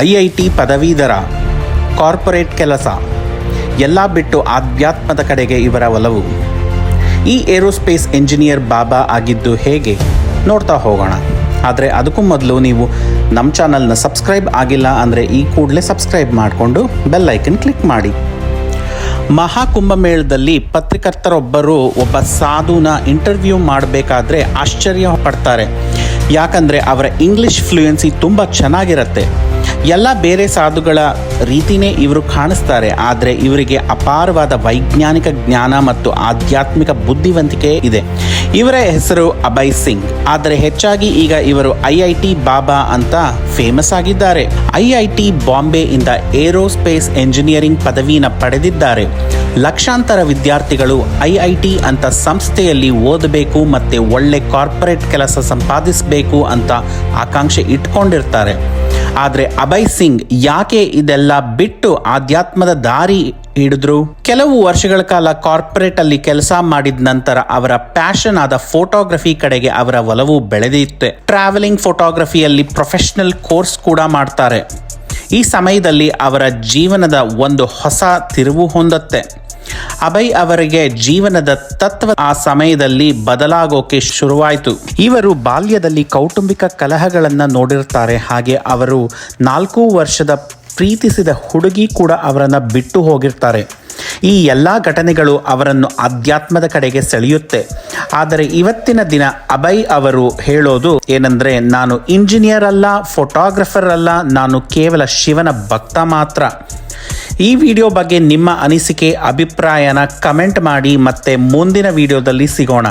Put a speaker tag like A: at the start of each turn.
A: I ಪದವೀಧರ corporate ಕೆಲಸ, ಎಲ್ಲ ಬಿಟ್ಟು ಆಧ್ಯಾತ್ಮದ ಕಡೆಗೆ ಇವರ ಒಲವು. ಈ ಏರೋಸ್ಪೇಸ್ ಇಂಜಿನಿಯರ್ ಬಾಬಾ ಆಗಿದ್ದು ಹೇಗೆ? ನೋಡ್ತಾ ಹೋಗೋಣ. ಆದರೆ ಅದಕ್ಕೂ ಮೊದಲು ನೀವು ನಮ್ಮ ಚಾನಲ್ನ ಸಬ್ಸ್ಕ್ರೈಬ್ ಆಗಿಲ್ಲ ಅಂದರೆ ಈ ಕೂಡಲೇ ಸಬ್ಸ್ಕ್ರೈಬ್ ಮಾಡಿಕೊಂಡು ಬೆಲ್ ಐಕನ್ ಕ್ಲಿಕ್ ಮಾಡಿ. ಮಹಾಕುಂಭಮೇಳದಲ್ಲಿ ಪತ್ರಕರ್ತರೊಬ್ಬರು ಒಬ್ಬ ಸಾಧುನ ಇಂಟರ್ವ್ಯೂ ಮಾಡಬೇಕಾದ್ರೆ ಆಶ್ಚರ್ಯ ಪಡ್ತಾರೆ. ಯಾಕಂದರೆ ಅವರ ಇಂಗ್ಲಿಷ್ ಫ್ಲೂಯೆನ್ಸಿ ತುಂಬ ಚೆನ್ನಾಗಿರುತ್ತೆ. ಎಲ್ಲ ಬೇರೆ ಸಾಧುಗಳ ರೀತಿನೇ ಇವರು ಕಾಣಿಸ್ತಾರೆ, ಆದರೆ ಇವರಿಗೆ ಅಪಾರವಾದ ವೈಜ್ಞಾನಿಕ ಜ್ಞಾನ ಮತ್ತು ಆಧ್ಯಾತ್ಮಿಕ ಬುದ್ಧಿವಂತಿಕೆ ಇದೆ. ಇವರ ಹೆಸರು ಅಭಯ್ ಸಿಂಗ್, ಆದರೆ ಹೆಚ್ಚಾಗಿ ಈಗ ಇವರು ಐ ಐ ಟಿ ಬಾಬಾ ಅಂತ ಫೇಮಸ್ ಆಗಿದ್ದಾರೆ. ಐ ಐ ಟಿ ಬಾಂಬೆಯಿಂದ ಏರೋಸ್ಪೇಸ್ ಎಂಜಿನಿಯರಿಂಗ್ ಪದವಿನ ಪಡೆದಿದ್ದಾರೆ. ಲಕ್ಷಾಂತರ ವಿದ್ಯಾರ್ಥಿಗಳು ಐ ಐ ಟಿ ಅಂತ ಸಂಸ್ಥೆಯಲ್ಲಿ ಓದಬೇಕು ಮತ್ತು ಒಳ್ಳೆ ಕಾರ್ಪೊರೇಟ್ ಕೆಲಸ ಸಂಪಾದಿಸಬೇಕು ಅಂತ ಆಕಾಂಕ್ಷೆ ಇಟ್ಕೊಂಡಿರ್ತಾರೆ. ಆದರೆ ಅಭಯ್ ಸಿಂಗ್ ಯಾಕೆ ಇದೆಲ್ಲ ಬಿಟ್ಟು ಆಧ್ಯಾತ್ಮದ ದಾರಿ ಹಿಡಿದ್ರು? ಕೆಲವು ವರ್ಷಗಳ ಕಾಲ ಕಾರ್ಪೊರೇಟ್ ಅಲ್ಲಿ ಕೆಲಸ ಮಾಡಿದ ನಂತರ ಅವರ ಪ್ಯಾಷನ್ ಆದ ಫೋಟೋಗ್ರಫಿ ಕಡೆಗೆ ಅವರ ಒಲವು ಬೆಳೆದಿತ್ತೆ. ಟ್ರಾವೆಲಿಂಗ್ ಫೋಟೋಗ್ರಫಿಯಲ್ಲಿ ಪ್ರೊಫೆಷನಲ್ ಕೋರ್ಸ್ ಕೂಡ ಮಾಡ್ತಾರೆ. ಈ ಸಮಯದಲ್ಲಿ ಅವರ ಜೀವನದ ಒಂದು ಹೊಸ ತಿರುವು ಹೊಂದುತ್ತೆ. ಅಭಯ್ ಅವರಿಗೆ ಜೀವನದ ತತ್ವ ಆ ಸಮಯದಲ್ಲಿ ಬದಲಾಗೋಕೆ ಶುರುವಾಯಿತು. ಇವರು ಬಾಲ್ಯದಲ್ಲಿ ಕೌಟುಂಬಿಕ ಕಲಹಗಳನ್ನು ನೋಡಿರ್ತಾರೆ. ಹಾಗೆ ಅವರು ನಾಲ್ಕು ವರ್ಷದ ಪ್ರೀತಿಸಿದ ಹುಡುಗಿ ಕೂಡ ಅವರನ್ನು ಬಿಟ್ಟು ಹೋಗಿರ್ತಾರೆ. ಈ ಎಲ್ಲ ಘಟನೆಗಳು ಅವರನ್ನು ಅಧ್ಯಾತ್ಮದ ಕಡೆಗೆ ಸೆಳೆಯುತ್ತೆ. ಆದರೆ ಇವತ್ತಿನ ದಿನ ಅಭಯ್ ಅವರು ಹೇಳೋದು ಏನಂದ್ರೆ, ನಾನು ಇಂಜಿನಿಯರ್ ಅಲ್ಲ, ಫೋಟೋಗ್ರಫರ್ ಅಲ್ಲ, ನಾನು ಕೇವಲ ಶಿವನ ಭಕ್ತ ಮಾತ್ರ. ಈ ವಿಡಿಯೋ ಬಗ್ಗೆ ನಿಮ್ಮ ಅನಿಸಿಕೆ ಅಭಿಪ್ರಾಯನ ಕಮೆಂಟ್ ಮಾಡಿ ಮತ್ತೆ ಮುಂದಿನ ವಿಡಿಯೋದಲ್ಲಿ ಸಿಗೋಣ.